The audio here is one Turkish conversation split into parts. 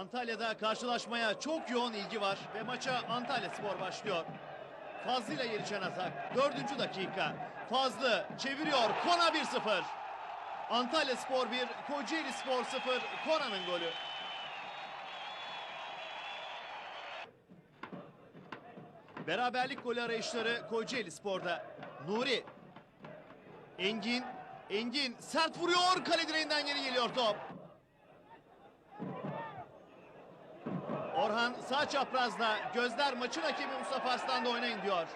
Antalya'da karşılaşmaya çok yoğun ilgi var ve maça Antalya Spor başlıyor. Fazlı ile gelişen atak. Dördüncü dakika. Fazlı çeviriyor. Kona 1-0. Antalya Spor 1, Kocaeli Spor 0. Kona'nın golü. Beraberlik golü arayışları Kocaeli Spor'da. Nuri. Engin. Engin sert vuruyor. Kale direğinden geri geliyor top. Orhan sağ çaprazda. Gözler maçın hakemi Mustafa Arslan'da oynayın diyor.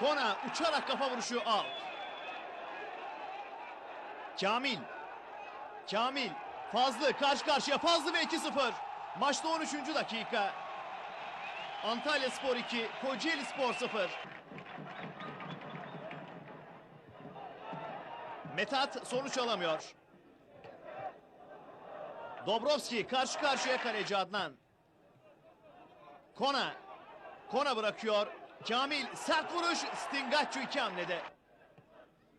Kona uçarak kafa vuruşu out. Kamil. Kamil. Fazlı karşı karşıya Fazlı ve 2-0. Maçta 13. dakika. Antalya Spor 2, Kocaeli Spor 0. Metat sonuç alamıyor. Dobrovski karşı karşıya kaleci Adnan. Kona. Kona bırakıyor. Kamil sert vuruş Stingaccio iki hamlede.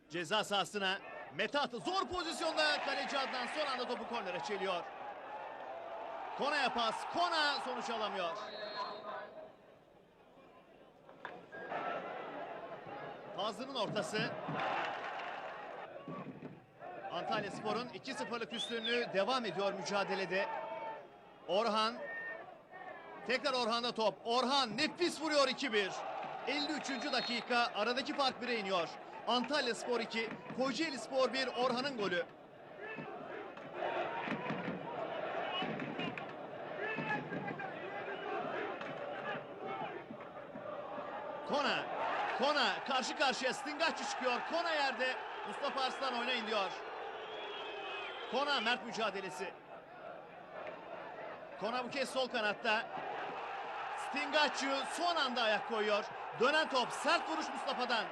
Ceza sahasına Metat zor pozisyonda kaleci Adnan son anda topu kornere çeliyor. Kona'ya pas. Kona sonuç alamıyor. Fazlı'nın ortası. Antalya Spor'un 2-0'lık üstünlüğü devam ediyor mücadelede. Orhan. Tekrar Orhan'da top. Orhan nefis vuruyor 2-1. 53. dakika aradaki fark 1'e iniyor. Antalya Spor 2, Kocaeli Spor 1 Orhan'ın golü. Kona. Kona karşı karşıya Stingacci çıkıyor. Kona yerde. Mustafa Arslan oynayın diyor. Kona Mert mücadelesi. Kona bu kez sol kanatta. Stingacci son anda ayak koyuyor. Dönen top sert vuruş Mustafa'dan.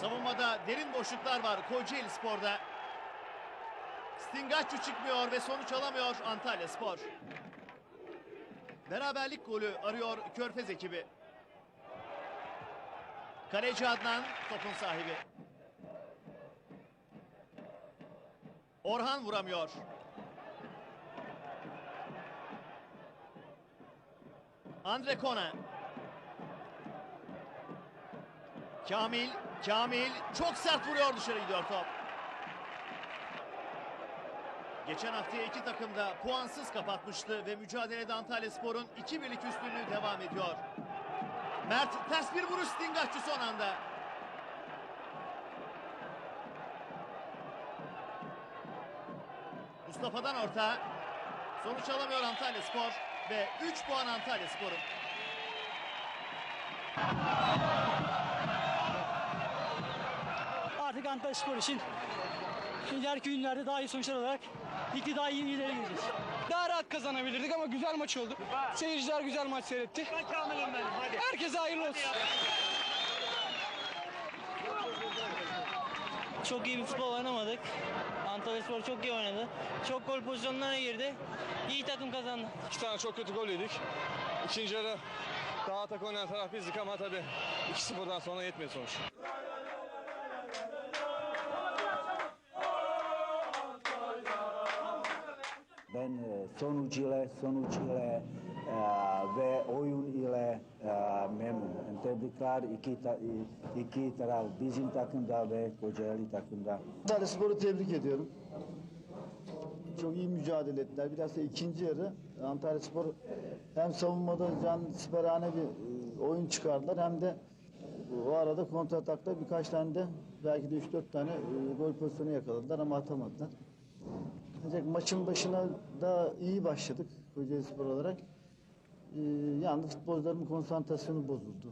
Savunmada derin boşluklar var Kocaeli Spor'da. Stingacci çıkmıyor ve sonuç alamıyor Antalya Spor. Beraberlik golü arıyor Körfez ekibi. Kaleci Adnan topun sahibi. Orhan vuramıyor. Andre Kona. Kamil, Kamil çok sert vuruyor dışarı gidiyor top. Geçen haftaya iki takım da puansız kapatmıştı ve mücadelede Antalya Spor'un 2 birlik üstünlüğü devam ediyor. Mert ters bir vuruş Stingacci son anda. Mustafa'dan orta. Sonuç alamıyor Antalya Spor ve 3 puan Antalya Spor'un. Artık Antalya Spor için ileriki günlerde daha iyi sonuçlar alarak ligde daha iyi ileri gideceğiz. Daha rahat kazanabilirdik ama güzel maç oldu. Seyirciler güzel maç seyretti. Herkese hayırlı olsun. Çok iyi bir futbol oynamadık. Antalya Spor çok iyi oynadı. Çok gol pozisyonlarına girdi. İyi takım kazandı. İki tane çok kötü gol yedik. İkinci yarı daha atak oynayan taraf bizdik ama tabii 2-0'dan sonra yetmedi sonuç. Ben sonuç ile, sonuç ile e, ve oyun ile e, Tebrikler iki, ta, iki taraf, bizim takımda ve Kocaeli takımda. Antalya Spor'u tebrik ediyorum. Çok iyi mücadele ettiler. Biraz da ikinci yarı Antalya Spor hem savunmada can siperhane bir e, oyun çıkardılar hem de o arada kontratakta birkaç tane de belki de 3-4 tane e, gol pozisyonu yakaladılar ama atamadılar. Ancak maçın başına da iyi başladık Kocaeli Spor olarak. E, yalnız futbolcuların konsantrasyonu bozuldu.